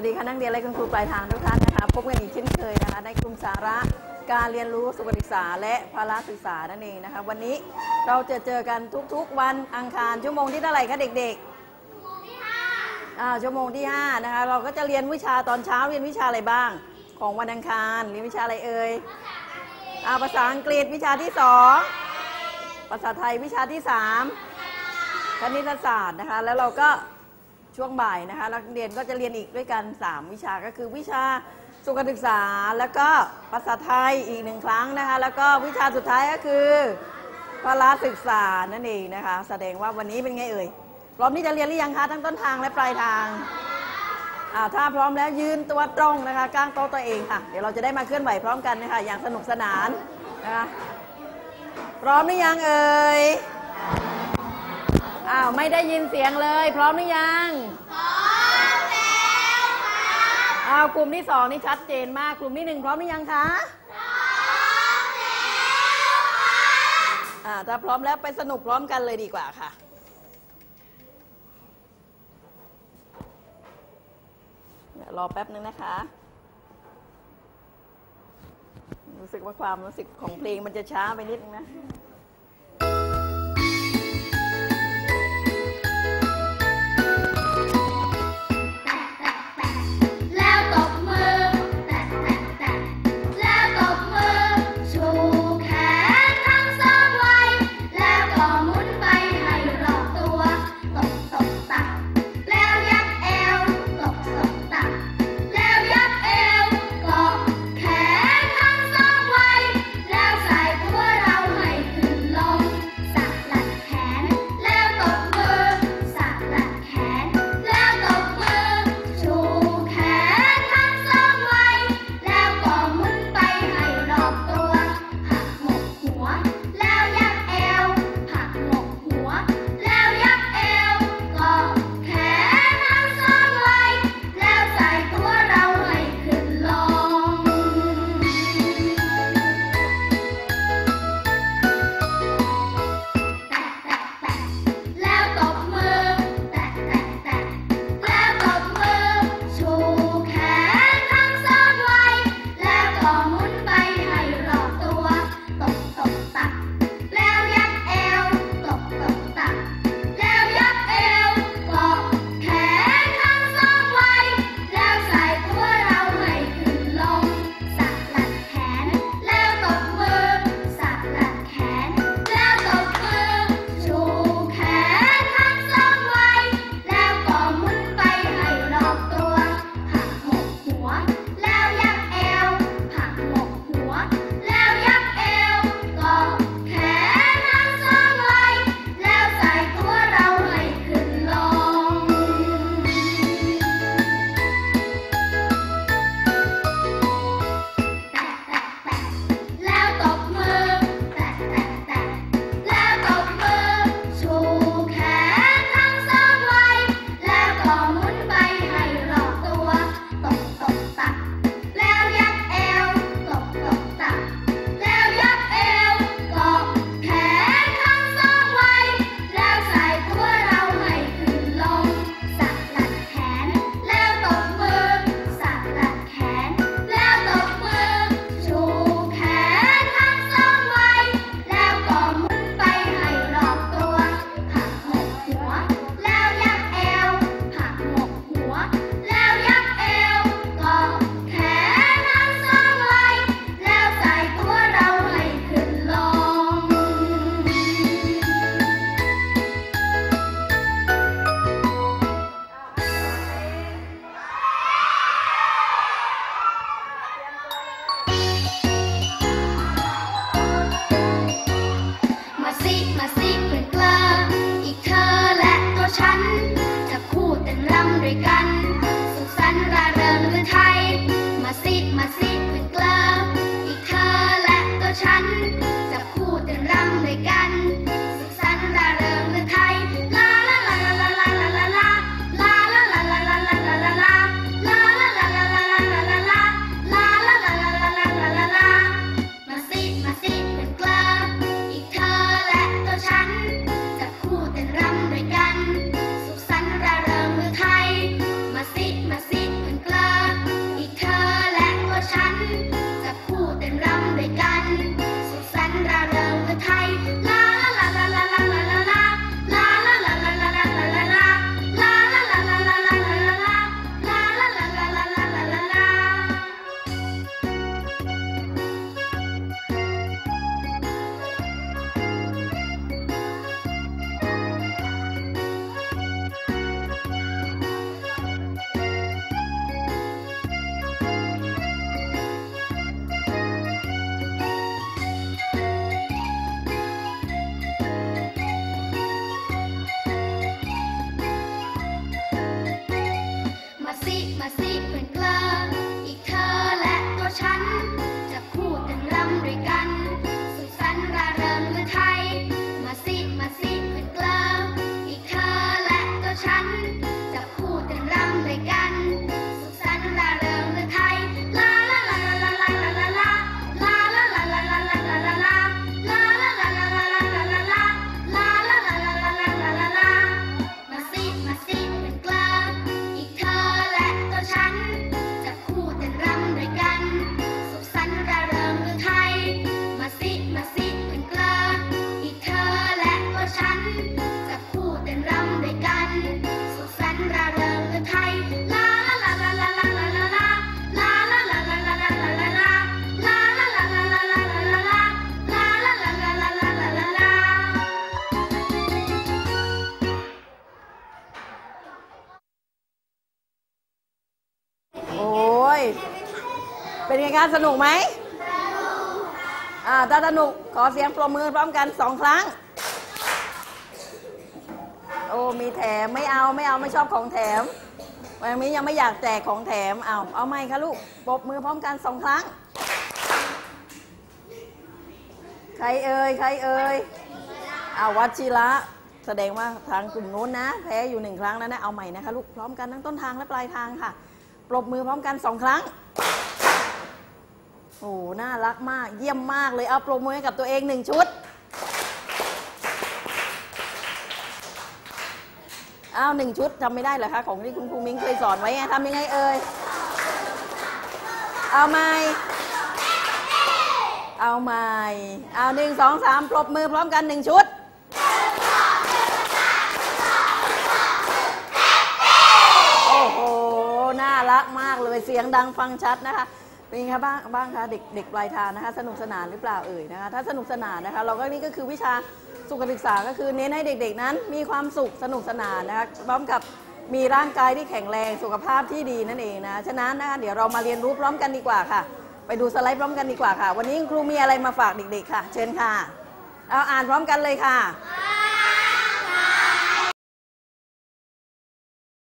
วัสดีค่ะนักเรียนและคุณครูปลายทางทุกท่านนะคะพบกันอีกเช่นเคยนะคะในกลุ่มสาระการเรียนรู้สุขศึกษาและภาระศึกษานั่นเองนะคะวันนี้เราจะเจอกันทุกๆ วันอังคารชั่วโมงที่เท่าไหร่คะเด็กๆอ่าชั่วโมงที่5นะคะเราก็จะเรียนวิชาตอนเช้าเรียนวิชาอะไรบ้าง ของวันอังคารเรียนวิชาอะไรเอ่ยอาภาษาอังกฤษวิชาที่สองภาษาไทยวิชาที่สามคณิตศาสตร์นะคะแล้วเราก็ ช่วงบ่ายนะคะนักเรียนก็จะเรียนอีกด้วยกัน 3 วิชาก็คือวิชาสุขศึกษาแล้วก็ภาษาไทยอีกหนึ่งครั้งนะคะ แล้วก็วิชาสุดท้ายก็คือพละศึกษานั่นเองนะคะ แสดงว่าวันนี้เป็นไงเอ่ยพร้อมที่จะเรียนหรือยังคะทั้งต้นทางและปลายทางถ้าพร้อมแล้วยืนตัวตรงนะคะก้างโต๊ะตัวเองค่ะ เดี๋ยวเราจะได้มาเคลื่อนไหวพร้อมกันนะคะอย่างสนุกสนานนะคะพร้อมหรือยังเอ่ย อ้าวไม่ได้ยินเสียงเลย พร้อมหรือยังอ้าวกลุ่มที่สองนี่ชัดเจนมากกลุ่มที่หนึ่งพร้อมหรือยังคะพร้อมแล้วค่ะถ้าพร้อมแล้วไปสนุกพร้อมกันเลยดีกว่าค่ะเดี๋ยวรอแป๊บนึงนะคะ รู้สึกว่าความรู้สึกของเพลงมันจะช้าไปนิดนึงนะ เป็นไงคะสนุกไหมอ่าถ้าสนุกขอเสียงปรบมือพร้อมกันสองครั้ง โอ้ มีแถมไม่เอาไม่เอาไม่ชอบของแถม วันนี้ยังไม่อยากแจกของแถม เอาเอาไหมคะลูกปรบมือพร้อมกันสองครั้ง ใครเอ่ยใครเอ่ยเอาวัชิระแสดงว่าทางกลุ่มนู้นนะ แพ้อยู่หนึ่งครั้งแล้วนะ เอาใหม่นะคะลูกพร้อมกันทั้งต้นทางและปลายทางค่ะ ปรบมือพร้อมกันสองครั้ง โอ้น่ารักมาก เยี่ยมมากเลย เอาปรบมือให้กับตัวเองหนึ่งชุด เอาหนึ่งชุดทำไม่ได้เหรอคะ ของที่คุณครูมิ้งเคยสอนไว้ไงทำยังไงเอ่ย เอาใหม่เอาใหม่ เอาหนึ่งสองสามปรบมือพร้อมกันหนึ่งชุด โอ้โห น่ารักมากเลย เสียงดังฟังชัดนะคะ เป็นไงคะบ้างบ้างคะเด็กเด็กปลายทางนะคะสนุกสนานหรือเปล่าเอ่ยนะคะถ้าสนุกสนานนะคะ เราก็นี่ก็คือวิชาสุขศึกษาก็คือเน้นให้เด็กๆนั้น มีความสุขสนุกสนานนะคะพร้อมกับมีร่างกายที่แข็งแรงสุขภาพที่ดีนั่นเองนะฉะนั้นนะคะเดี๋ยวเรามาเรียนรู้พร้อมกันดีกว่าค่ะ ไปดูสไลด์พร้อมกันดีกว่าค่ะ วันนี้ครูมีอะไรมาฝากเด็กๆค่ะ เชิญค่ะ เอาอ่านพร้อมกันเลยค่ะ